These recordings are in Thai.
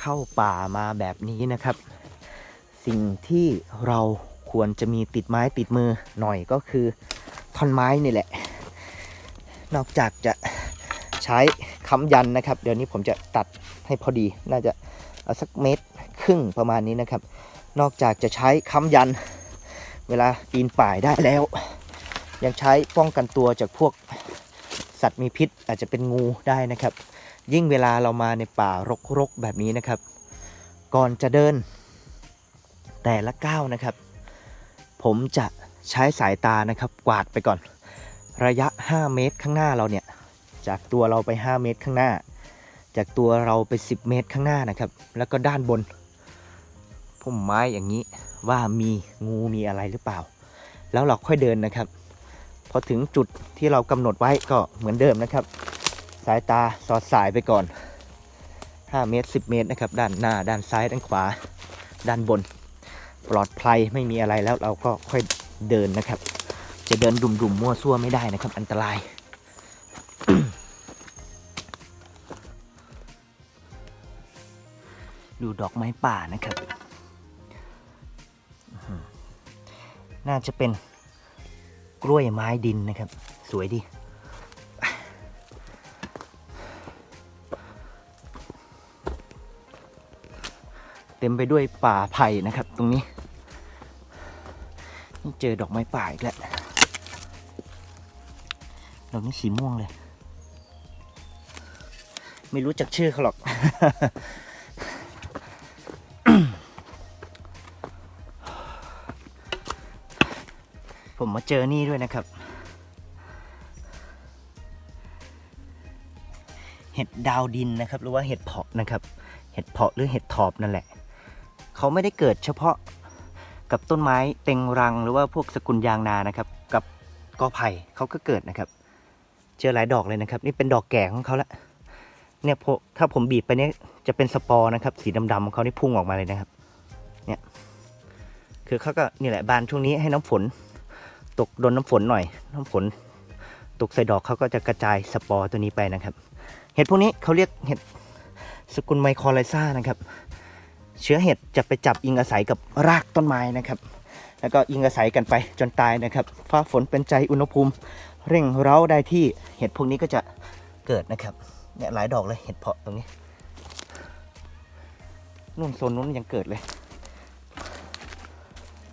เข้าป่ามาแบบนี้นะครับ สิ่งที่เราควรจะมีติดไม้ติดมือหน่อยก็คือท่อนไม้นี่แหละ นอกจากจะใช้ค้ำยันนะครับ เดี๋ยวนี้ผมจะตัดให้พอดีน่าจะเอาสักเมตรครึ่งประมาณนี้นะครับ นอกจากจะใช้ค้ำยัน เวลาปีนป่ายได้แล้ว ยังใช้ป้องกันตัวจากพวกสัตว์มีพิษอาจจะเป็นงูได้นะครับ ยิ่งเวลาเรามาในป่ารกๆแบบนี้นะครับ ก่อนจะเดิน แต่ละก้าวนะครับ ผมจะใช้สายตานะครับกวาดไปก่อน ระยะ 5 เมตรข้างหน้าเราเนี่ย จากตัวเราไป 5 เมตรข้างหน้า จากตัวเราไป 10 เมตรข้างหน้านะครับ แล้วก็ด้านบนพุ่มไม้อย่างนี้ว่ามีงูมีอะไรหรือเปล่า แล้วเราค่อยเดินนะครับ พอถึงจุดที่เรากำหนดไว้ก็เหมือนเดิมนะครับ สายตาสอดสายไปก่อน 5 เมตร 10 เมตรนะครับ ด้านหน้า ด้านซ้าย ด้านขวา ด้านบน ปลอดภัยไม่มีอะไรแล้วเราก็ค่อยเดินนะครับ จะเดินดุ่มๆมั่วซั่วไม่ได้นะครับ อันตรายดูดอกไม้ป่านะครับ น่าจะเป็นกล้วยไม้ดินนะครับ สวยดี เต็มไปด้วยป่าไผ่นะครับ ตรงนี้นี่เจอดอกไม้ป่าอีกแล้วดอกนี้สีม่วงเลย ไม่รู้จักชื่อเขาหรอก ผมมาเจอนี่ด้วยนะครับ เห็ดดาวดินนะครับ หรือว่าเห็ดเพาะนะครับ เห็ดเพาะหรือเห็ดถอบนั่นแหละ เขาไม่ได้เกิดเฉพาะกับต้นไม้เต็งรังหรือว่าพวกสกุลยางนานะครับ กับกอไผ่เขาก็เกิดนะครับ เจอหลายดอกเลยนะครับ นี่เป็นดอกแก่ของเขาละเนี่ยถ้าผมบีบไปเนี่ยจะเป็นสปอร์นะครับ สีดำๆของเขานี่พุ่งออกมาเลยนะครับ เนี่ยคือเขาก็นี่แหละบานช่วงนี้ให้น้ำฝน ตกโดนน้ำฝนหน่อย น้ำฝน ตกใส่ดอกเขาก็จะกระจายสปอร์ตัวนี้ไปนะครับ เห็ดพวกนี้เขาเรียกเห็ดสกุลไมโครไลซ่านะครับ เชื้อเห็ดจะไปจับอิงอาศัยกับรากต้นไม้นะครับ แล้วก็อิงอาศัยกันไปจนตายนะครับฟ้าฝนเป็นใจอุณหภูมิ เร่งเร้าได้ที่เห็ดพวกนี้ก็จะเกิดนะครับเนี่ยหลายดอกเลยเห็ดเพาะตรงนี้นู่นโซนนู้นยังเกิดเลย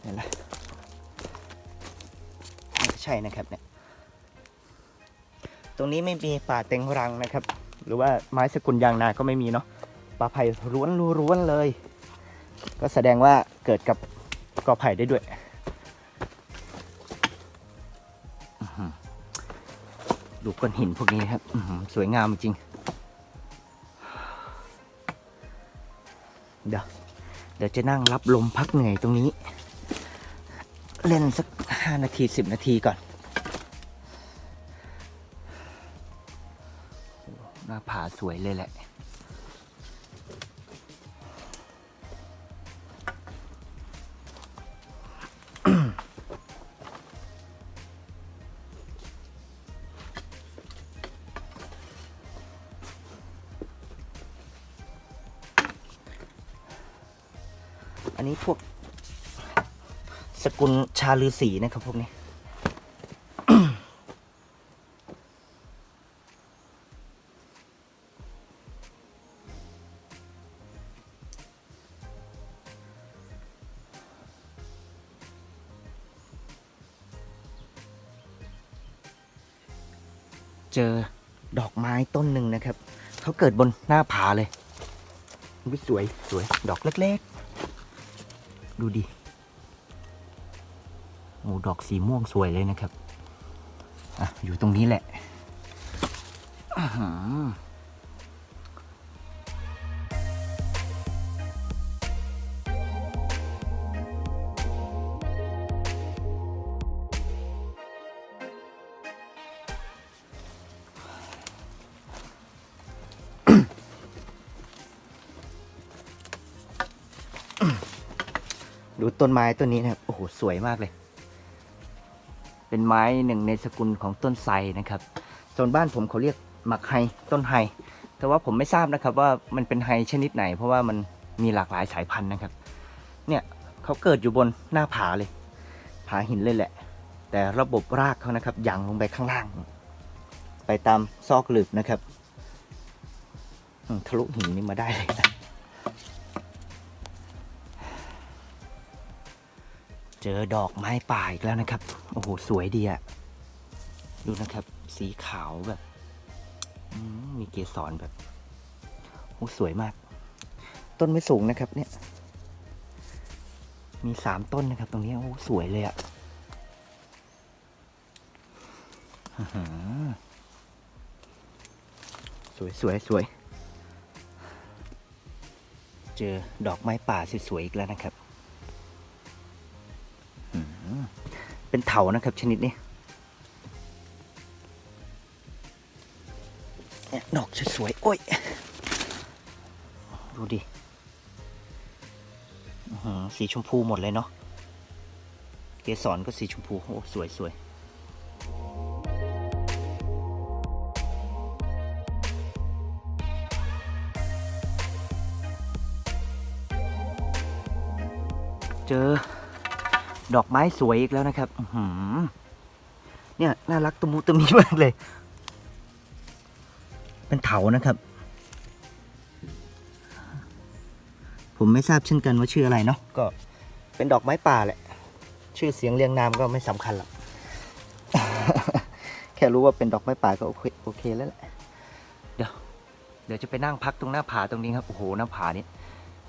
เห็นไหมน่าจะใช่นะครับเนี่ยตรงนี้ไม่มีป่าเต็งรังนะครับ หรือว่าไม้สกุลยางนาก็ไม่มีเนาะป่าไผ่ร้วนร้วนๆเลย ก็แสดงว่าเกิดกับกอไผ่ได้ด้วย ดูก้อนหินพวกนี้ครับ สวยงามจริง เดี๋ยว เดี๋ยวจะนั่งรับลมพักเหนื่อยตรงนี้ เล่นสักห้านาทีสิบนาทีก่อน หน้าผาสวยเลยแหละ อันนี้พวกสกุลชาลือสีนะครับพวกนี้เจอดอกไม้ต้นหนึ่งนะครับ เขาเกิดบนหน้าผาเลยสวย สวย ดอกเล็ก ๆ ดูดิโอ้ดอกสีม่วงสวยเลยนะครับ อะ อยู่ตรงนี้แหละ ดูต้นไม้ต้นนี้นะครับ โอ้โห สวยมากเลย เป็นไม้หนึ่งในสกุลของต้นไทรนะครับส่วนบ้านผมเขาเรียกหมักไฮต้นไฮ แต่ว่าผมไม่ทราบนะครับว่ามันเป็นไฮชนิดไหน เพราะว่ามันมีหลากหลายสายพันธุ์นะครับ เนี่ยเขาเกิดอยู่บนหน้าผาเลย ผาหินเลยแหละ แต่ระบบรากเขานะครับยังลงไปข้างล่าง ไปตามซอกหลืบนะครับทะลุหินนี่มาได้เลยนะ จอดอกไม้ป่าอีกแล้วนะครับ โอ้โห สวยดีอะดูนะครับ สีขาวแบบมีเกสรแบบโอ้สวยมาก ต้นไม่สูงนะครับ เนี่ย มีสามต้นนะครับ ตรงนี้โอ้สวยเลยอะสวยสวยสวย เจอดอกไม้ป่าสวยๆอีกแล้วนะครับ เป็นเถานะครับ ชนิดนี้เนี่ยดอกสวยๆโอ้ย ดูดิอื้อหือสีชมพูหมดเลยเนาะ เกสรก็สีชมพู โอ้ สวยสวยเจอ ดอกไม้สวยอีกแล้วนะครับหือเนี่ยน่ารักตะมุตะมีมากเลย เป็นเถานะครับ ผมไม่ทราบเช่นกันว่าชื่ออะไรเนาะก็เป็นดอกไม้ป่าแหละ ชื่อเสียงเรียงนามก็ไม่สำคัญหรอกแค่รู้ว่าเป็นดอกไม้ป่าก็โอเคโอเคแล้วแหละเดี๋ยวเดี๋ยวจะไปนั่งพักตรงหน้าผาตรงนี้ครับโอ้โหหน้าผานี้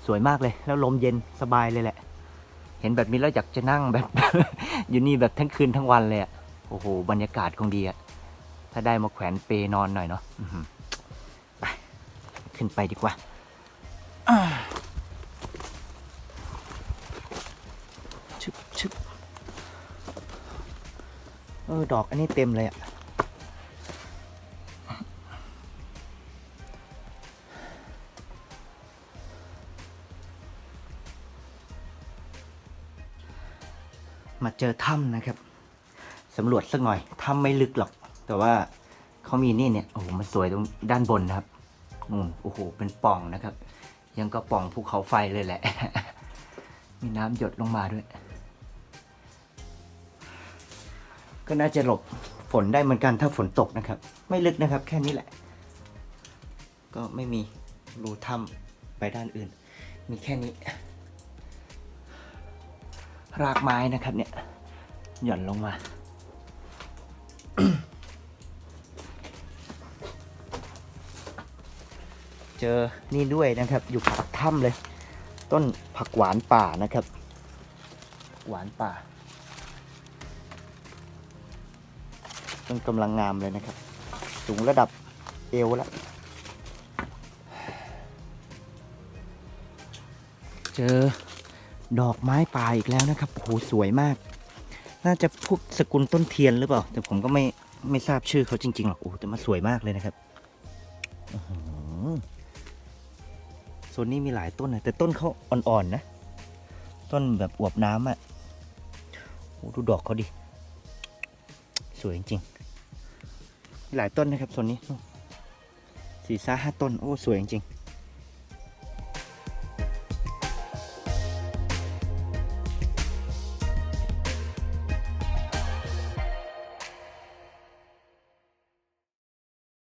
สวยมากเลย แล้วลมเย็นสบายเลยแหละ เห็นแบบนี้แล้วอยากจะนั่งแบบ อยู่นี่แบบทั้งคืนทั้งวันเลยอะโอ้โห บรรยากาศคงดีอะถ้าได้มาแขวนเปนอนหน่อยเนาะไปขึ้นไปดีกว่าชึบชึบเออ ดอกอันนี้เต็มเลยอะ มาเจอถ้ำนะครับสำรวจสักหน่อยถ้ำไม่ลึกหรอก แต่ว่าเขามีนี่เนี่ยโอ้โหมันสวยตรงด้านบนนะครับนู่นโอ้โหเป็นป่องนะครับ ยังก็ป่องภูเขาไฟเลยแหละ มีน้ำหยดลงมาด้วย ก็น่าจะหลบฝนได้เหมือนกันถ้าฝนตกนะครับ ไม่ลึกนะครับ แค่นี้แหละ ก็ไม่มีรูถ้ำไปด้านอื่น มีแค่นี้ รากไม้นะครับเนี่ย หย่อนลงมาเจอนี่ด้วยนะครับ อยู่ปากถ้ำเลย ต้นผักหวานป่านะครับ หวานป่า ต้นกำลังงามเลยนะครับ สูงระดับเอวแล้ว เจอ ดอกไม้ป่าอีกแล้วนะครับโอ้โหสวยมาก น่าจะพวกสกุลต้นเทียนหรือเปล่า แต่ผมก็ไม่ไม่ทราบชื่อเขาจริงๆหรอกโอ้แต่มาสวยมากเลยนะครับโซนนี้มีหลายต้นนะแต่ต้นเขาอ่อนๆนะ ต้นแบบอวบน้ำอะ่ะโอ้ดูดอกเขาดิ สวยจริงๆหลายต้นนะครับโซนนี้สี่ซาห้าต้น โอ้ สวยจริงๆ